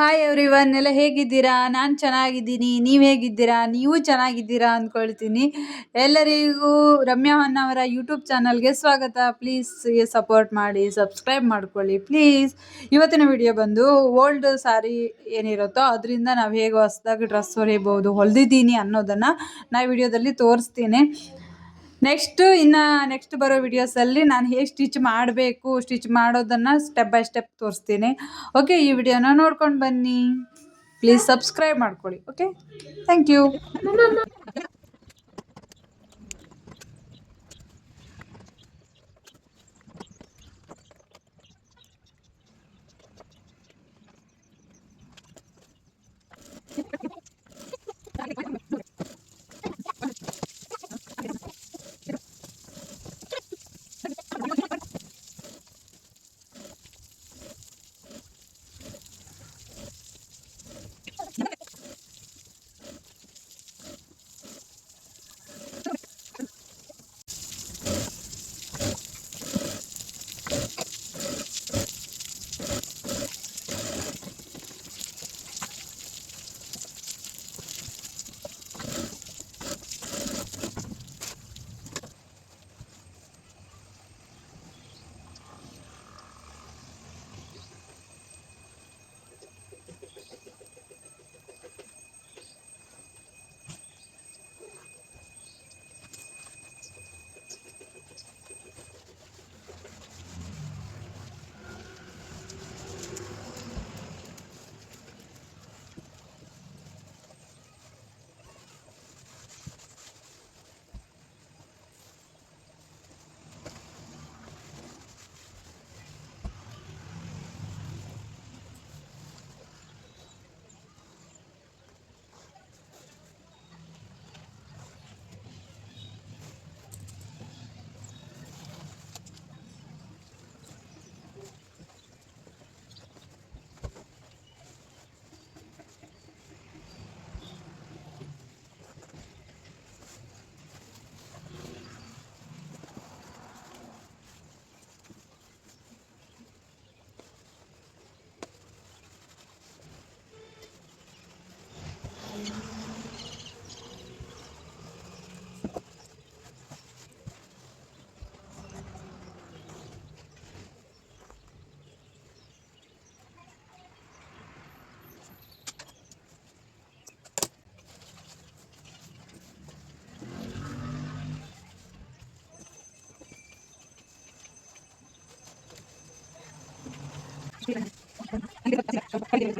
Hi everyone ಎಲ್ಲ ಹೇಗಿದ್ದೀರಾ? ನಾನು ಚೆನ್ನಾಗಿದ್ದೀನಿ. ನೀವು ಹೇಗಿದ್ದೀರಾ? ನೀವು ಚೆನ್ನಾಗಿದ್ದೀರಾ ಅಂದ್ಕೊಳ್ತೀನಿ ಎಲ್ಲರಿಗೂ ರಮ್ಯಾ ಅವರ ಯೂಟ್ಯೂಬ್ ಚಾನಲ್ಗೆ ಸ್ವಾಗತ. ಪ್ಲೀಸ್ ಸಪೋರ್ಟ್ ಮಾಡಿ ಸಬ್ಸ್ಕ್ರೈಬ್ ಮಾಡ್ಕೊಳ್ಳಿ ಪ್ಲೀಸ್ ಇವತ್ತಿನ ವಿಡಿಯೋ ಬಂದು ಓಲ್ಡ್ ಸಾರಿ ಏನಿರುತ್ತೋ ಅದರಿಂದ ನಾವು ಹೇಗೆ ಹೊಸ್ದಾಗಿ ಡ್ರೆಸ್ ಹೊಲಿಬೋದು, ಹೊಲಿದಿದ್ದೀನಿ ಅನ್ನೋದನ್ನು ನಾ ವಿಡಿಯೋದಲ್ಲಿ ತೋರಿಸ್ತೀನಿ. ನೆಕ್ಸ್ಟ್ ಇನ್ನು ನೆಕ್ಸ್ಟ್ ಬರೋ ವಿಡಿಯೋಸಲ್ಲಿ ನಾನು ಹೇಗೆ ಸ್ಟಿಚ್ ಮಾಡಬೇಕು ಸ್ಟಿಚ್ ಮಾಡೋದನ್ನು ಸ್ಟೆಪ್ ಬೈ ಸ್ಟೆಪ್ ತೋರಿಸ್ತೀನಿ. ಓಕೆ ಈ ವಿಡಿಯೋನ ನೋಡ್ಕೊಂಡು ಬನ್ನಿ. ಪ್ಲೀಸ್ ಸಬ್ಸ್ಕ್ರೈಬ್ ಮಾಡ್ಕೊಳ್ಳಿ okay thank you Gracias.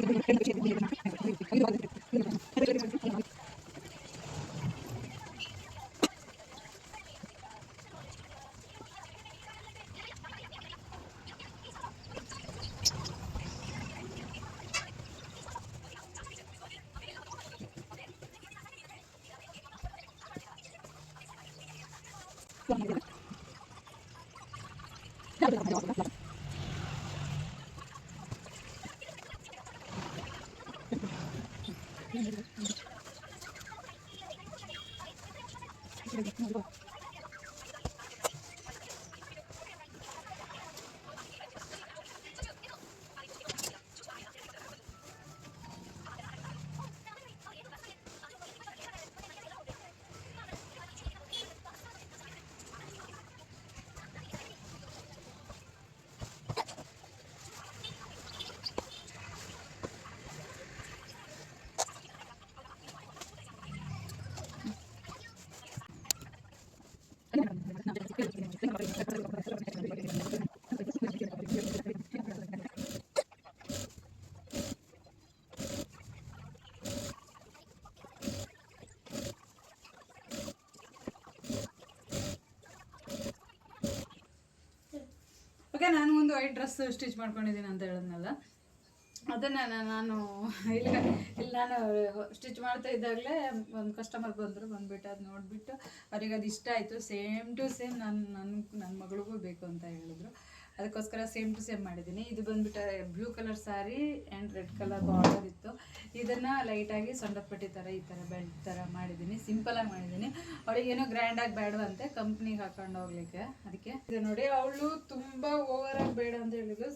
Okay ನಾನು ಒಂದು ವೈಟ್ ಡ್ರೆಸ್ ಸ್ಟಿಚ್ ಮಾಡ್ಕೊಂಡಿದ್ದೀನಿ ಅಂತ ಹೇಳಿದ್ನಲ್ಲ. ಅದನ್ನು ನಾನು ಇಲ್ಲ, ಇಲ್ಲಿ, ನಾನು ಸ್ಟಿಚ್ ಮಾಡ್ತಾ ಇದ್ದಾಗಲೇ ಒಂದು ಕಸ್ಟಮರ್ ಬಂದರು, ಬಂದುಬಿಟ್ಟು ಅದು ನೋಡಿಬಿಟ್ಟು ಅವ್ರಿಗೆ ಅದು ಇಷ್ಟ ಆಯಿತು. ಸೇಮ್ ಟು ಸೇಮ್ ನಾನು ನನ್ನ ನನ್ನ ಮಗಳಿಗೂ ಬೇಕು ಅಂತ ಹೇಳಿದ್ರು. ಅದಕ್ಕೋಸ್ಕರ ಸೇಮ್ ಟು ಸೇಮ್ ಮಾಡಿದ್ದೀನಿ. ಇದು ಬಂದ್ಬಿಟ್ಟು blue colour sari and red colour border ಇತ್ತು. ಇದನ್ನು ಲೈಟಾಗಿ ಸೊಂಡಪಟ್ಟಿ ಥರ ಈ ಥರ ಬೆಲ್ಟ್ ಥರ ಮಾಡಿದ್ದೀನಿ. ಆಗಿ ಮಾಡಿದ್ದೀನಿ. ಅವಳಿಗೆ ಏನೋ ಗ್ರ್ಯಾಂಡಾಗಿ ಬೇಡವಂತೆ ಕಂಪ್ನಿಗೆ ಹಾಕೊಂಡು ಹೋಗ್ಲಿಕ್ಕೆ. ಅದಕ್ಕೆ ಇದು ನೋಡಿ, ಅವಳು ತುಂಬ ಓವರಾಗಿ ಬೇಡ ಅಂತ ಹೇಳಿದ್ಲು.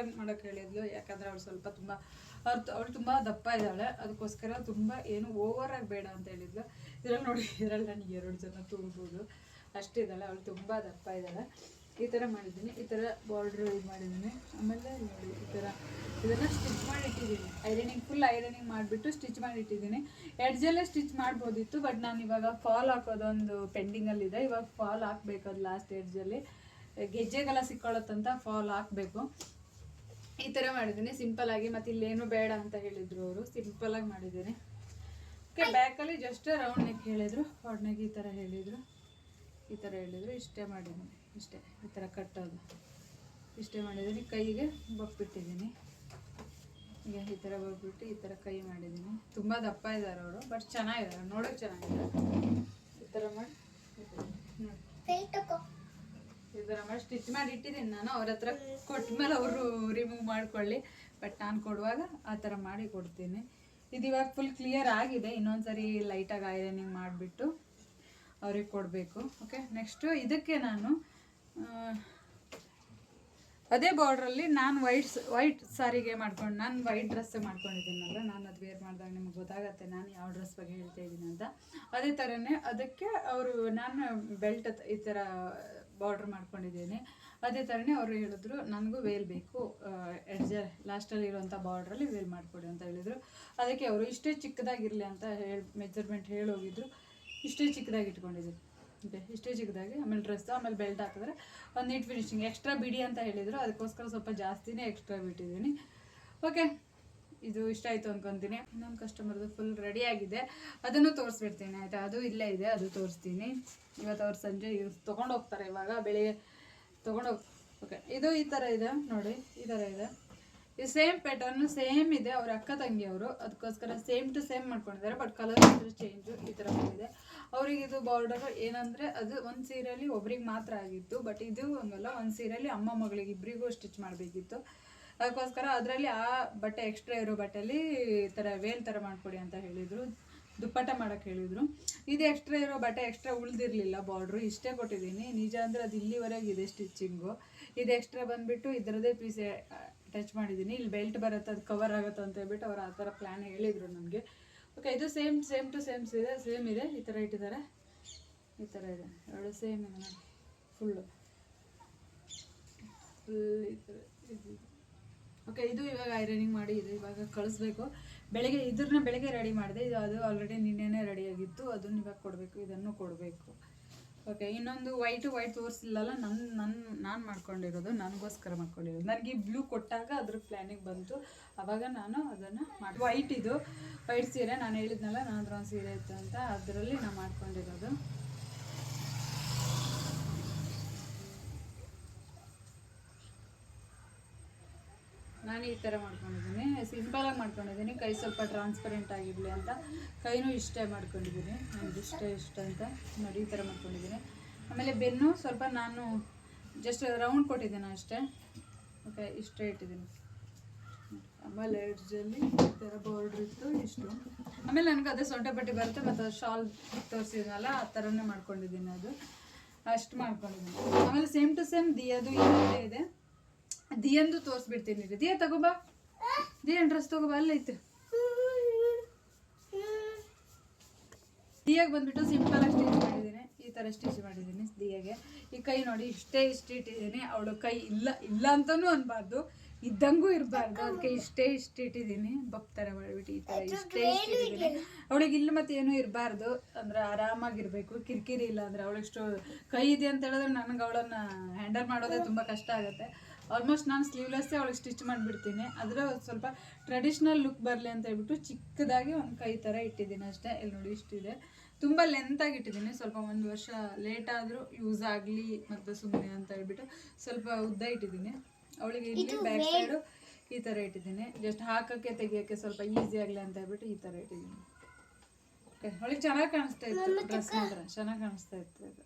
ಆಗಿ ಮಾಡೋಕ್ಕೆ ಹೇಳಿದ್ಲು. ಯಾಕಂದರೆ ಅವಳು ಸ್ವಲ್ಪ ತುಂಬ ಅವ್ರು ಅವಳು ತುಂಬ ದಪ್ಪ ಇದ್ದಾಳೆ. ಅದಕ್ಕೋಸ್ಕರ ತುಂಬ ಏನು ಓವರ್ ಆಗಿ ಬೇಡ ಅಂತ ಹೇಳಿದ್ಲು. ಇದ್ರಲ್ಲಿ ನೋಡಿ, ಇದರಲ್ಲಿ ನನಗೆ ಎರಡು ಜನ ತುಳ್ಬೋದು ಅಷ್ಟಿದ್ದಾಳೆ ಅವಳು ತುಂಬ ದಪ್ಪ ಇದ್ದಾಳೆ. ಈ ಥರ ಮಾಡಿದ್ದೀನಿ, ಈ ಥರ ಬಾರ್ಡ್ರ್ ಇದು ಮಾಡಿದ್ದೀನಿ. ಆಮೇಲೆ ನೋಡಿ, ಈ ಥರ ಇದನ್ನು ಸ್ಟಿಚ್ ಮಾಡಿ ಇಟ್ಟಿದ್ದೀನಿ. ಐರನಿಂಗ್ ಫುಲ್ ಐರನಿಂಗ್ ಮಾಡಿಬಿಟ್ಟು ಸ್ಟಿಚ್ ಮಾಡಿ ಇಟ್ಟಿದ್ದೀನಿ. ಎಡ್ಜಲ್ಲೇ ಸ್ಟಿಚ್ ಮಾಡ್ಬೋದಿತ್ತು ಬಟ್ ನಾನು ಇವಾಗ ಫಾಲ್ ಹಾಕೋದೊಂದು ಪೆಂಡಿಂಗಲ್ಲಿದೆ ಇವಾಗ ಫಾಲ್ ಹಾಕ್ಬೇಕು ಅದು ಲಾಸ್ಟ್ ಎಡ್ಜಲ್ಲಿ ಗೆಜ್ಜೆಗೆಲ್ಲ ಸಿಕ್ಕೊಳ್ಳುತ್ತಂತ ಫಾಲ್ ಹಾಕಬೇಕು. ಈ ಥರ ಮಾಡಿದ್ದೀನಿ. ಸಿಂಪಲ್ ಆಗಿ, ಮತ್ತೆ ಇಲ್ಲೇನು ಬೇಡ ಅಂತ ಹೇಳಿದ್ರು ಅವರು. ಸಿಂಪಲ್ ಆಗಿ ಮಾಡಿದ್ದೀನಿ. ಓಕೆ ಬ್ಯಾಕಲ್ಲಿ ಜಸ್ಟ್ ರೌಂಡ್ ನೆಕ್ ಹೇಳಿದ್ರು. ನೆಕ್ ಈ ಥರ ಹೇಳಿದರು. ಈ ಥರ ಹೇಳಿದರು. ಇಷ್ಟೇ ಮಾಡಿದ್ದೀನಿ. ಇಷ್ಟೇ ಈ ಥರ ಕಟ್ಟೋದು. ಇಷ್ಟೇ ಮಾಡಿದ್ದೀನಿ ಕೈಗೆ ಬಗ್ಬಿಟ್ಟಿದ್ದೀನಿ. ಈಗ ಈ ಥರ ಬಗ್ಬಿಟ್ಟು ಈ ಥರ ಕೈ ಮಾಡಿದ್ದೀನಿ. ತುಂಬ ದಪ್ಪ ಇದ್ದಾರೆ ಅವರು ಬಟ್ ಚೆನ್ನಾಗಿದ್ದಾರೆ ನೋಡೋಕೆ ಚೆನ್ನಾಗಿದೆ. ಈ ಥರ ಮಾಡಿ ಈ ಥರ ಮಾಡಿ ಸ್ಟಿಚ್ ಮಾಡಿ ಇಟ್ಟಿದ್ದೀನಿ ನಾನು ಅವ್ರ ಹತ್ರ ಕೊಟ್ಟ ಮೇಲೆ ಅವರು ರಿಮೂವ್ ಮಾಡ್ಕೊಳ್ಳಿ. ಬಟ್ ನಾನು ಕೊಡುವಾಗ ಆ ಥರ ಮಾಡಿ ಕೊಡ್ತೀನಿ. ಇದು ಇವಾಗ ಫುಲ್ ಕ್ಲಿಯರ್ ಆಗಿದೆ ಇನ್ನೊಂದ್ಸರಿ ಲೈಟಾಗಿ ಐರನಿಂಗ್ ಮಾಡಿಬಿಟ್ಟು ಅವ್ರಿಗೆ ಕೊಡಬೇಕು. ಓಕೆ ನೆಕ್ಸ್ಟು ಇದಕ್ಕೆ ನಾನು ಅದೇ ಬಾರ್ಡ್ರಲ್ಲಿ ನಾನು ವೈಟ್ ವೈಟ್ ಸಾರಿಗೆ ಮಾಡ್ಕೊಂಡು, ನಾನು ವೈಟ್ ಡ್ರೆಸ್ ಮಾಡ್ಕೊಂಡಿದ್ದೀನಲ್ಲ ನಾನು ಅದು ವೇರ್ ಮಾಡಿದಾಗ ನಿಮ್ಗೆ ಗೊತ್ತಾಗತ್ತೆ ನಾನು ಯಾವ ಡ್ರೆಸ್ ಬಗ್ಗೆ ಹೇಳ್ತಾ ಇದ್ದೀನಿ ಅಂತ. ಅದೇ ಥರನೇ ಅದಕ್ಕೆ ಅವರು, ನಾನು ಬೆಲ್ಟ್ ಈ ಥರ ಬಾರ್ಡ್ರ್ ಮಾಡ್ಕೊಂಡಿದ್ದೀನಿ. ಅದೇ ಥರನೇ ಅವರು ಹೇಳಿದ್ರು, ನನಗೂ ವೇಲ್ ಬೇಕು. ಎಡ್ಜ ಲಾಸ್ಟಲ್ಲಿ ಇರುವಂಥ ಬಾರ್ಡ್ರಲ್ಲಿ ವೇಲ್ ಮಾಡಿಕೊಡಿ ಅಂತ ಹೇಳಿದರು. ಅದಕ್ಕೆ ಅವರು ಇಷ್ಟೇ ಚಿಕ್ಕದಾಗಿರಲಿ ಅಂತ ಹೇಳಿ ಮೆಜರ್ಮೆಂಟ್ ಹೇಳೋಗಿದ್ರು. ಇಷ್ಟೇ ಚಿಕ್ಕದಾಗಿ ಇಟ್ಕೊಂಡಿದ್ದೀನಿ. ಇಷ್ಟೇ ಚಿಕ್ಕದಾಗಿ. ಆಮೇಲೆ ಡ್ರೆಸ್ ಆಮೇಲೆ ಬೆಲ್ಟ್ ಹಾಕಿದ್ರೆ ಒಂದು ನೀಟ್ ಫಿನಿಶಿಂಗ್ ಎಕ್ಸ್ಟ್ರಾ ಬಿಡಿ ಅಂತ ಹೇಳಿದರು. ಅದಕ್ಕೋಸ್ಕರ ಸ್ವಲ್ಪ ಜಾಸ್ತಿನೇ ಎಕ್ಸ್ಟ್ರಾ ಬಿಟ್ಟಿದ್ದೀನಿ. ಓಕೆ ಇದು ಇಷ್ಟ ಆಯಿತು ಅನ್ಕೊತೀನಿ. ಇನ್ನೊಂದು ಕಸ್ಟಮರ್ದು ಫುಲ್ ರೆಡಿ ಆಗಿದೆ. ಅದನ್ನು ತೋರಿಸ್ಬಿಡ್ತೀನಿ, ಆಯಿತಾ? ಅದು ಇಲ್ಲೇ ಇದೆ, ಅದು ತೋರಿಸ್ತೀನಿ. ಇವತ್ತು ಅವ್ರು ಸಂಜೆ ತೊಗೊಂಡು ಹೋಗ್ತಾರೆ ಇವಾಗ, ಬೆಳಿಗ್ಗೆ ತೊಗೊಂಡೋಗಿ ಓಕೆ ಇದು ಈ ಥರ ಇದೆ, ನೋಡಿ, ಈ ಥರ ಇದೆ. ಸೇಮ್ ಪ್ಯಾಟರ್ನ್ ಸೇಮ್ ಇದೆ ಅವ್ರ ಅಕ್ಕ ತಂಗಿ ಅವರು ಅದಕ್ಕೋಸ್ಕರ ಸೇಮ್ ಟು ಸೇಮ್ ಮಾಡ್ಕೊಂಡಿದ್ದಾರೆ. ಬಟ್ ಕಲರ್ ಚೇಂಜು ಈ ಥರ ಬಂದಿದೆ. ಅವ್ರಿಗೆ ಇದು ಬಾರ್ಡರ್ ಏನಂದರೆ ಅದು ಒಂದು ಸೀರೆಯಲ್ಲಿ ಒಬ್ರಿಗೆ ಮಾತ್ರ ಆಗಿತ್ತು ಬಟ್ ಇದು ಹಂಗಲ್ಲ. ಒಂದು ಸೀರೆಯಲ್ಲಿ ಅಮ್ಮ ಮಗಳಿಗೆ ಇಬ್ಬರಿಗೂ ಸ್ಟಿಚ್ ಮಾಡಬೇಕಿತ್ತು. ಅದಕ್ಕೋಸ್ಕರ ಅದರಲ್ಲಿ ಆ ಬಟ್ಟೆ ಎಕ್ಸ್ಟ್ರಾ ಇರೋ ಬಟ್ಟೆಯಲ್ಲಿ ಈ ಥರ ವೇಲ್ ಥರ ಮಾಡಿಕೊಡಿ ಅಂತ ಹೇಳಿದರು. ದುಪ್ಪಟ್ಟ ಮಾಡೋಕ್ಕೆ ಹೇಳಿದರು. ಇದು ಎಕ್ಸ್ಟ್ರಾ ಇರೋ ಬಟ್ಟೆ ಎಕ್ಸ್ಟ್ರಾ ಉಳ್ದಿರಲಿಲ್ಲ ಬಾರ್ಡ್ರು ಇಷ್ಟೇ ಕೊಟ್ಟಿದ್ದೀನಿ. ನಿಜ ಅಂದರೆ ಅದು ಇಲ್ಲಿವರೆಗೆ ಇದೆ ಸ್ಟಿಚ್ಚಿಂಗು ಇದು ಎಕ್ಸ್ಟ್ರಾ ಬಂದುಬಿಟ್ಟು ಇದರದೇ ಪೀಸ್ ಟಚ್ ಮಾಡಿದ್ದೀನಿ. ಇಲ್ಲಿ ಬೆಲ್ಟ್ ಬರುತ್ತೆ, ಅದು ಕವರ್ ಆಗುತ್ತೆ ಅಂತ ಹೇಳ್ಬಿಟ್ಟು ಅವ್ರು ಆ ಥರ ಪ್ಲ್ಯಾನ್ ಹೇಳಿದರು ನನಗೆ. ಓಕೆ ಇದು ಸೇಮ್ ಸೇಮ್ ಟು ಸೇಮ್ಸ್ ಇದೆ ಸೇಮ್ ಇದೆ. ಈ ಥರ ಇಟ್ಟಿದ್ದಾರೆ. ಈ ಥರ ಇದೆ. ಎರಡು ಸೇಮ್ ಇದೆ ನೋಡಿ. ಫುಲ್ಲು ಫುಲ್ ಈ ಥರ ಓಕೆ ಇದು ಇವಾಗ ಐರನಿಂಗ್ ಮಾಡಿ ಇದು ಇವಾಗ ಕಳಿಸ್ಬೇಕು. ಬೆಳಗ್ಗೆ ಇದ್ರನ್ನ ಬೆಳಗ್ಗೆ ರೆಡಿ ಮಾಡಿದೆ. ಇದು ಅದು ಆಲ್ರೆಡಿ ನಿನ್ನೆನೇ ರೆಡಿಯಾಗಿತ್ತು ಅದನ್ನು ಇವಾಗ ಕೊಡಬೇಕು. ಇದನ್ನು ಕೊಡಬೇಕು. ಓಕೆ ಇನ್ನೊಂದು ವೈಟು ವೈಟ್ ತೋರಿಸಿಲ್ಲಲ್ಲ ನನ್ನ ನನ್ನ ನಾನು ಮಾಡ್ಕೊಂಡಿರೋದು, ನನಗೋಸ್ಕರ ಮಾಡ್ಕೊಂಡಿರೋದು. ನನಗೆ ಬ್ಲೂ ಕೊಟ್ಟಾಗ ಅದ್ರ ಪ್ಲ್ಯಾನಿಗೆ ಬಂತು. ಅವಾಗ ನಾನು ಅದನ್ನು ಮಾಡಿ ವೈಟ್ ಇದು ವೈಟ್ ಸೀರೆ, ನಾನು ಹೇಳಿದ್ನಲ್ಲ, ನಾನು ಅದ್ರ ಸೀರೆ ಇತ್ತು ಅಂತ, ಅದರಲ್ಲಿ ನಾನು ಮಾಡ್ಕೊಂಡಿರೋದು. ನಾನು ಈ ಥರ ಮಾಡ್ಕೊಂಡಿದ್ದೀನಿ. ಸಿಂಪಲಾಗಿ ಮಾಡ್ಕೊಂಡಿದ್ದೀನಿ. ಕೈ ಸ್ವಲ್ಪ ಟ್ರಾನ್ಸ್ಪರೆಂಟ್ ಆಗಿರಲಿ ಅಂತ. ಕೈನೂ ಇಷ್ಟೇ ಮಾಡ್ಕೊಂಡಿದ್ದೀನಿ. ನನಗೆ ಇಷ್ಟ ಇಷ್ಟ ಅಂತ ನೋಡಿ ಈ ಥರ ಮಾಡ್ಕೊಂಡಿದ್ದೀನಿ. ಆಮೇಲೆ ಬೆನ್ನು ಸ್ವಲ್ಪ ನಾನು ಜಸ್ಟ್ ರೌಂಡ್ ಕೊಟ್ಟಿದ್ದೀನಿ ಅಷ್ಟೇ. ಓಕೆ ಇಷ್ಟೇ ಇಟ್ಟಿದ್ದೀನಿ ಆಮೇಲೆ ಎಡ್ಜಲ್ಲಿ ಈ ಥರ ಬಾರ್ಡ್ರ್ ಇತ್ತು, ಇಷ್ಟು. ಆಮೇಲೆ ನನಗೆ ಅದೇ ಸೊಂಟೆ ಪಟ್ಟಿ ಬರುತ್ತೆ, ಮತ್ತು ಶಾಲ್ ತೋರಿಸಿದ್ನಲ್ಲ, ಆ ಥರನೇ ಮಾಡ್ಕೊಂಡಿದ್ದೀನಿ ಅದು. ಅಷ್ಟು ಮಾಡ್ಕೊಂಡಿದ್ದೀನಿ. ಆಮೇಲೆ ಸೇಮ್ ಟು ಸೇಮ್ ದಿಯದು ಇದೆ. ದಿಯಂದು ತೋರಿಸ್ಬಿಡ್ತೀನಿ. ದಿಯ ತಗೋಬಾ ದಿಯನ್ ಡ್ರೆಸ್ ತಗೋ ಅಲ್ಲೈತೆ ದಿಯಾಗೆ ಬಂದ್ಬಿಟ್ಟು ಸಿಂಪಲ್ ಆಗಿ ಸ್ಟಿಚ್ ಮಾಡಿದ್ದೀನಿ. ಈ ಥರ ಸ್ಟಿಚ್ ಮಾಡಿದ್ದೀನಿ ದಿಯಾಗೆ. ಈ ಕೈ ನೋಡಿ ಇಷ್ಟೇ ಇಷ್ಟಿಟ್ಟಿದ್ದೀನಿ ಅವಳು ಕೈ ಇಲ್ಲ ಇಲ್ಲ ಅಂತಲೂ ಅನ್ಬಾರ್ದು. ಇದ್ದಂಗೂ ಇರಬಾರ್ದು. ಅದಕ್ಕೆ ಇಷ್ಟೇ ಇಷ್ಟಿಟ್ಟಿದ್ದೀನಿ ಬಪ್ ಥರ ಮಾಡಿಬಿಟ್ಟು ಈ ಥರ ಇಷ್ಟೇ ಇಷ್ಟಿಟ್ಟಿದ್ದೀನಿ ಅವಳಿಗೆ ಇಲ್ಲಿ ಮತ್ತೆ ಏನೂ ಇರಬಾರ್ದು. ಅಂದ್ರೆ ಆರಾಮಾಗಿರ್ಬೇಕು. ಕಿರಿಕಿರಿ ಇಲ್ಲ ಅಂದರೆ ಅವಳಿಷ್ಟು ಕೈ ಇದೆ ಅಂತ ಹೇಳಿದ್ರೆ ನನಗೆ ಅವಳನ್ನು ಹ್ಯಾಂಡಲ್ ಮಾಡೋದೇ ತುಂಬ ಕಷ್ಟ ಆಗುತ್ತೆ. ಆಲ್ಮೋಸ್ಟ್ ನಾನು ಸ್ಲೀವ್ಲೆಸ್ಸೇ ಅವಳಿಗೆ ಸ್ಟಿಚ್ ಮಾಡಿಬಿಡ್ತೀನಿ. ಅದರ ಸ್ವಲ್ಪ ಟ್ರೆಡಿಷ್ನಲ್ ಲುಕ್ ಬರಲಿ ಅಂತ ಹೇಳ್ಬಿಟ್ಟು ಚಿಕ್ಕದಾಗಿ ಒಂದು ಕೈ ಥರ ಇಟ್ಟಿದ್ದೀನಿ ಅಷ್ಟೇ. ಇಲ್ಲಿ ನೋಡಿ ಇಷ್ಟಿದೆ. ತುಂಬ ಲೆಂತಾಗಿ ಇಟ್ಟಿದ್ದೀನಿ. ಸ್ವಲ್ಪ ಒಂದು ವರ್ಷ ಲೇಟ್ ಆದರೂ ಯೂಸ್ ಆಗಲಿ ಮತ್ತು ಸುಮ್ಮನೆ ಅಂತ ಹೇಳ್ಬಿಟ್ಟು ಸ್ವಲ್ಪ ಉದ್ದ ಇಟ್ಟಿದ್ದೀನಿ. ಅವಳಿಗೆ ಇಲ್ಲಿ ಬ್ಯಾಕ್ ಸೈಡು ಈ ಥರ ಇಟ್ಟಿದ್ದೀನಿ. ಜಸ್ಟ್ ಹಾಕೋಕ್ಕೆ ತೆಗಿಯೋಕ್ಕೆ ಸ್ವಲ್ಪ ಈಸಿ ಆಗಲಿ ಅಂತ ಹೇಳ್ಬಿಟ್ಟು ಈ ಥರ ಇಟ್ಟಿದ್ದೀನಿ. ಓಕೆ ಅವಳಿಗೆ ಚೆನ್ನಾಗಿ ಕಾಣಿಸ್ತಾ ಇತ್ತು. ಡ್ರೆಸ್ ಮಾತ್ರ ಚೆನ್ನಾಗಿ ಕಾಣಿಸ್ತಾ ಇತ್ತು ಇದು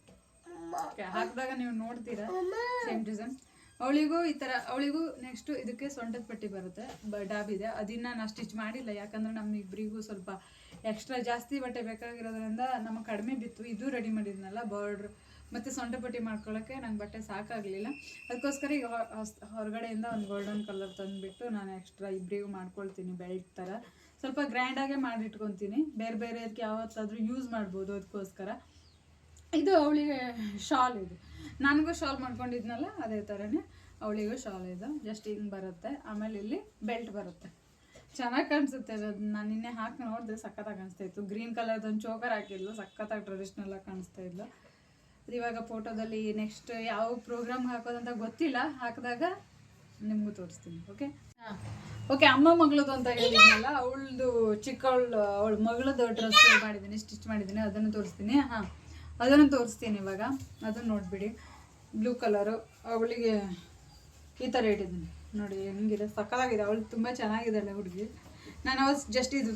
ಹಾಕಿದಾಗ ನೀವು ನೋಡ್ತೀರಾ? ಸೇಮ್ ಸೇಮ್ ಅವಳಿಗೂ ಈ ಥರ, ಅವಳಿಗೂ ನೆಕ್ಸ್ಟು ಇದಕ್ಕೆ ಸೊಂಟದ ಪಟ್ಟಿ ಬರುತ್ತೆ, ಬ ಇದೆ. ಅದನ್ನ ನಾನು ಸ್ಟಿಚ್ ಮಾಡಿಲ್ಲ, ಯಾಕಂದ್ರೆ ನಮ್ಮ ಇಬ್ಬರಿಗೂ ಸ್ವಲ್ಪ ಎಕ್ಸ್ಟ್ರಾ ಜಾಸ್ತಿ ಬಟ್ಟೆ ಬೇಕಾಗಿರೋದ್ರಿಂದ ನಮಗೆ ಕಡಿಮೆ ಬಿತ್ತು. ಇದು ರೆಡಿ ಮಾಡಿದ್ನಲ್ಲ ಬಾರ್ಡ್ರ್ ಮತ್ತು ಸೊಂಟಪಟ್ಟಿ ಮಾಡ್ಕೊಳ್ಳೋಕ್ಕೆ ನಂಗೆ ಬಟ್ಟೆ ಸಾಕಾಗಲಿಲ್ಲ. ಅದಕ್ಕೋಸ್ಕರ ಈಗ ಹೊರಗಡೆಯಿಂದ ಒಂದು ಗೋಲ್ಡನ್ ಕಲರ್ ತಂದುಬಿಟ್ಟು ನಾನು ಎಕ್ಸ್ಟ್ರಾ ಇಬ್ಬರಿಗೂ ಮಾಡ್ಕೊಳ್ತೀನಿ ಬೆಲ್ಟ್ ಥರ ಸ್ವಲ್ಪ ಗ್ರ್ಯಾಂಡಾಗೆ ಮಾಡಿಟ್ಕೊತೀನಿ ಬೇರೆ ಬೇರೆ ಅದಕ್ಕೆ ಯಾವತ್ತಾದರೂ ಯೂಸ್ ಮಾಡ್ಬೋದು ಅದಕ್ಕೋಸ್ಕರ ಇದು ಅವಳಿಗೆ ಶಾಲ್ ಇದು. ನನಗೂ ಶಾಲ್ ಮಾಡ್ಕೊಂಡಿದ್ನಲ್ಲ, ಅದೇ ಥರನೇ ಅವಳಿಗೂ ಶಾಲ್ ಇದು. ಜಸ್ಟ್ ಹಿಂಗೆ ಬರುತ್ತೆ. ಆಮೇಲೆ ಇಲ್ಲಿ ಬೆಲ್ಟ್ ಬರುತ್ತೆ. ಚೆನ್ನಾಗಿ ಕಾಣಿಸುತ್ತೆ ಅದು. ನಾನು ನಿನ್ನೆ ಹಾಕಿ ನೋಡಿದೆ, ಸಖತ್ತಾಗಿ ಕಾಣಿಸ್ತಾ ಇತ್ತು. ಗ್ರೀನ್ ಕಲರ್ದು ಒಂದು ಚೋಕರ್ ಹಾಕಿದ್ಲು. ಸಖತ್ತಾಗಿ ಟ್ರೆಡಿಷ್ನಲ್ ಆಗಿ ಕಾಣಿಸ್ತಾ ಇದ್ಲು. ಇವಾಗ ಫೋಟೋದಲ್ಲಿ ನೆಕ್ಸ್ಟ್ ಯಾವ ಪ್ರೋಗ್ರಾಮ್ ಹಾಕೋದಂತ ಗೊತ್ತಿಲ್ಲ. ಹಾಕಿದಾಗ ನಿಮಗೂ ತೋರಿಸ್ತೀನಿ ಓಕೆ ಹಾಂ. ಓಕೆ ಅಮ್ಮ ಮಗಳದು ಅಂತ ಹೇಳಿದ್ನಲ್ಲ, ಅವಳದು ಚಿಕ್ಕವಳು, ಅವಳ ಮಗಳದು ಡ್ರೆಸ್ ಮಾಡಿದ್ದೀನಿ ಸ್ಟಿಚ್ ಮಾಡಿದ್ದೀನಿ, ಅದನ್ನು ತೋರಿಸ್ತೀನಿ. ಹಾಂ. ಅದನ್ನು ತೋರಿಸ್ತೀನಿ ಇವಾಗ. ಅದನ್ನು ನೋಡಿಬಿಡಿ. Blue colour. ಅವಳಿಗೆ ಈ ಥರ ಇಟ್ಟಿದ್ದೀನಿ. ನೋಡಿ, ಹೆಂಗಿದೆ? ಸಕ್ಕತ್ತಾಗಿದೆ. ಅವಳು ತುಂಬ ಚೆನ್ನಾಗಿದ್ದಾಳೆ ಹುಡುಗಿ. ನಾನು ಅವ್ ಜಸ್ಟ್ ಇದು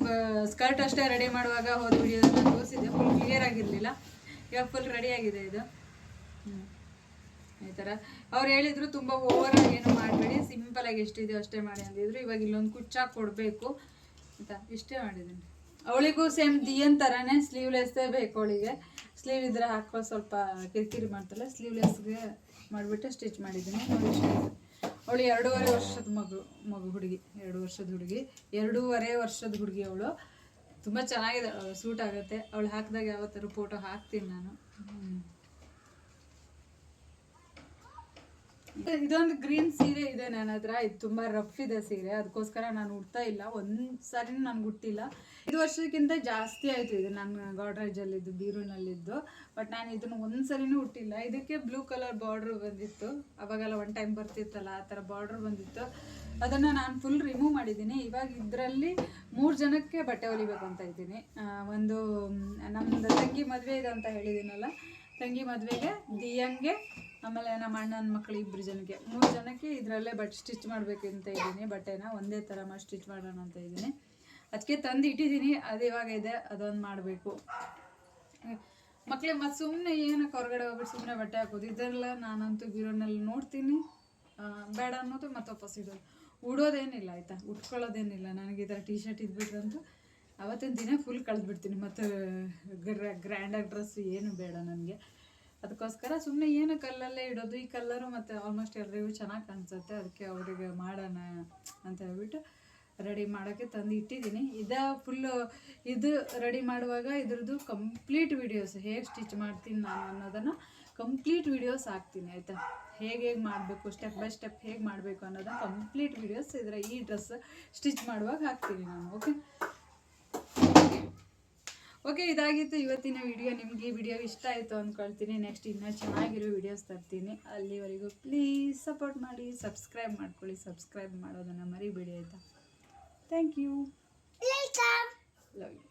ಸ್ಕರ್ಟ್ ಅಷ್ಟೇ ರೆಡಿ ಮಾಡುವಾಗ ಹೋದ ವಿಡಿಯೋದಲ್ಲಿ ತೋರಿಸಿದ್ದೆ. ಫುಲ್ ಕ್ಲಿಯರ್ ಆಗಿರಲಿಲ್ಲ. ಇವಾಗ ಫುಲ್ ರೆಡಿ ಆಗಿದೆ ಇದು. ಈ ಥರ. ಅವ್ರು ಹೇಳಿದ್ರು ತುಂಬ ಓವರ್ ಆಗಿ ಏನು ಮಾಡಬೇಡಿ. ಸಿಂಪಲಾಗಿ ಎಷ್ಟಿದೆಯೋ ಎಷ್ಟಿದೆ ಅಷ್ಟೇ ಮಾಡಿ ಅಂದಿದ್ರು ಇವಾಗ ಇಲ್ಲೊಂದು ಕುಚ್ಚಾಗಿ ಕೊಡಬೇಕು ಅಂತ ಇಷ್ಟೇ ಮಾಡಿದ್ದೀನಿ. ಅವಳಿಗೂ ಸೇಮ್ ದಿಯನ್ ಥರನೇ ಸ್ಲೀವ್ಲೆಸ್ಸೇ ಬೇಕು ಅವಳಿಗೆ. ಸ್ಲೀವ್ ಇದ್ರೆ ಹಾಕೋ ಸ್ವಲ್ಪ ಕಿರಿಕಿರಿ ಮಾಡ್ತಾಳೆ ಸ್ಲೀವ್ಲೆಸ್ಗೆ ಮಾಡಿಬಿಟ್ಟು ಸ್ಟಿಚ್ ಮಾಡಿದ್ದೀನಿ. ಅವಳು ಎರಡೂವರೆ ವರ್ಷದ ಮಗು ಮಗು ಹುಡುಗಿ, ಎರಡು ವರ್ಷದ ಹುಡುಗಿ, ಎರಡೂವರೆ ವರ್ಷದ ಹುಡುಗಿ ಅವಳು. ತುಂಬ ಚೆನ್ನಾಗಿದೆ, ಸೂಟ್ ಆಗುತ್ತೆ. ಅವಳು ಹಾಕಿದಾಗ ಯಾವತ್ತಾರು ಫೋಟೋ ಹಾಕ್ತೀನಿ ನಾನು. ಇದೊಂದು ಗ್ರೀನ್ ಸೀರೆ ಇದೆ ನನ್ನ ಹತ್ರ. ಇದು ತುಂಬಾ ರಫ್ ಇದೆ ಸೀರೆ. ಅದಕ್ಕೋಸ್ಕರ ನಾನು ಉಡ್ತಾ ಇಲ್ಲ. ಒಂದ್ ಸಾರಿ ನನ್ಗೆ ಉಟ್ಟಿಲ್ಲ. ಇದು ವರ್ಷಕ್ಕಿಂತ ಜಾಸ್ತಿ ಆಯ್ತು ಇದು ನನ್ನ ಗಾಡ್ರೇಜಲ್ಲಿದ್ದು ಬೀರೂನಲ್ಲಿದ್ದು ಬಟ್ ನಾನು ಇದನ್ನು ಒಂದು ಸರಿನೂ ಉಟ್ಟಿಲ್ಲ. ಇದಕ್ಕೆ ಬ್ಲೂ ಕಲರ್ ಬಾರ್ಡ್ರ್ ಬಂದಿತ್ತು. ಅವಾಗೆಲ್ಲ ಒನ್ ಟೈಮ್ ಬರ್ತಿತ್ತಲ್ಲ, ಆ ಥರ ಬಾರ್ಡ್ರ್ ಬಂದಿತ್ತು. ಅದನ್ನು ನಾನು ಫುಲ್ ರಿಮೂವ್ ಮಾಡಿದ್ದೀನಿ. ಇವಾಗ ಇದರಲ್ಲಿ ಮೂರು ಜನಕ್ಕೆ ಬಟ್ಟೆ ಹೊಲಿಬೇಕು ಅಂತ ಇದ್ದೀನಿ. ಒಂದು ನಮ್ಮ ನಮ್ಮದು ತಂಗಿ ಮದುವೆ ಇದೆ ಅಂತ ಹೇಳಿದ್ದೀನಲ್ಲ ತಂಗಿ ಮದುವೆಗೆ, ದಿಯಂಗೆ, ಆಮೇಲೆ ನಮ್ಮ ಅಣ್ಣನ ಮಕ್ಕಳು ಇಬ್ಬರು ಜನಕ್ಕೆ. ಮೂರು ಜನಕ್ಕೆ ಇದರಲ್ಲೇ ಬಟ್ ಸ್ಟಿಚ್ ಮಾಡಬೇಕು ಅಂತ ಇದ್ದೀನಿ, ಬಟ್ಟೆನ ಒಂದೇ ಥರ ಮಾಡಿ ಸ್ಟಿಚ್ ಮಾಡೋಣ ಅಂತ ಇದ್ದೀನಿ. ಅದಕ್ಕೆ ತಂದು ಇಟ್ಟಿದ್ದೀನಿ, ಅದು ಇವಾಗ ಇದೆ, ಅದೊಂದು ಮಾಡಬೇಕು. ಮಕ್ಕಳಿಗೆ ಮತ್ತು ಸುಮ್ಮನೆ ಏನಕ್ಕೆ ಹೊರಗಡೆ ಹೋಗ್ಬಿಟ್ಟು ಸುಮ್ಮನೆ ಬಟ್ಟೆ ಹಾಕೋದು? ಇದೆಲ್ಲ ನಾನಂತೂ ಬೀರೋನಲ್ಲಿ ನೋಡ್ತೀನಿ. ಬೇಡ ಅನ್ನೋದು ಮತ್ತೆ ವಾಪಸ್ ಉಡೋದೇನಿಲ್ಲ, ಆಯಿತಾ? ಉಟ್ಕೊಳ್ಳೋದೇನಿಲ್ಲ. ನನಗೆ ಈ ಥರ ಟಿ ಶರ್ಟ್ ಇದ್ಬಿಟ್ರಂತೂ ಅವತ್ತಿನ ದಿನ ಫುಲ್ ಕಳೆದ್ಬಿಡ್ತೀನಿ, ಮತ್ತು ಗ್ರ್ಯಾಂಡಾಗಿ ಡ್ರೆಸ್ ಏನು ಬೇಡ ನನಗೆ. ಅದಕ್ಕೋಸ್ಕರ ಸುಮ್ಮನೆ ಏನು ಕಲ್ಲಲ್ಲೇ ಇಡೋದು, ಈ ಕಲ್ಲರು ಮತ್ತು ಆಲ್ಮೋಸ್ಟ್ ಎಲ್ರಿಗೂ ಚೆನ್ನಾಗಿ ಕಾಣಿಸುತ್ತೆ, ಅದಕ್ಕೆ ಅವರಿಗೆ ಮಾಡೋಣ ಅಂತ ಹೇಳ್ಬಿಟ್ಟು ರೆಡಿ ಮಾಡೋಕ್ಕೆ ತಂದು ಇಟ್ಟಿದ್ದೀನಿ. ಇದ ಫುಲ್ಲು ಇದು ರೆಡಿ ಮಾಡುವಾಗ ಇದ್ರದ್ದು ಕಂಪ್ಲೀಟ್ ವಿಡಿಯೋಸ್ ಹೇಗೆ ಸ್ಟಿಚ್ ಮಾಡ್ತೀನಿ ನಾನು ಅನ್ನೋದನ್ನು ಕಂಪ್ಲೀಟ್ ವಿಡಿಯೋಸ್ ಹಾಕ್ತೀನಿ, ಆಯಿತಾ? ಹೇಗೆ ಹೇಗೆ ಮಾಡಬೇಕು ಸ್ಟೆಪ್ ಬೈ ಸ್ಟೆಪ್ ಹೇಗೆ ಮಾಡಬೇಕು ಅನ್ನೋದನ್ನು ಕಂಪ್ಲೀಟ್ ವಿಡಿಯೋಸ್ ಇದರ ಈ ಡ್ರೆಸ್ ಸ್ಟಿಚ್ ಮಾಡುವಾಗ ಹಾಕ್ತೀನಿ ನಾನು ಓಕೆ ಓಕೆ ಇದಾಗಿತ್ತು ಇವತ್ತಿನ ವಿಡಿಯೋ ನಿಮಗೆ ಈ ವಿಡಿಯೋ ಇಷ್ಟ ಆಯಿತು ಅಂದ್ಕೊಳ್ತೀನಿ ನೆಕ್ಸ್ಟ್ ಇನ್ನೂ ಚೆನ್ನಾಗಿರೋ ವಿಡಿಯೋಸ್ ತರ್ತೀನಿ. ಅಲ್ಲಿವರೆಗೂ ಪ್ಲೀಸ್ ಸಪೋರ್ಟ್ ಮಾಡಿ ಸಬ್ಸ್ಕ್ರೈಬ್ ಮಾಡ್ಕೊಳ್ಳಿ. ಸಬ್ಸ್ಕ್ರೈಬ್ ಮಾಡೋದನ್ನು ಮರಿಬೇಡಿ ಆಯಿತಾ? Thank you love you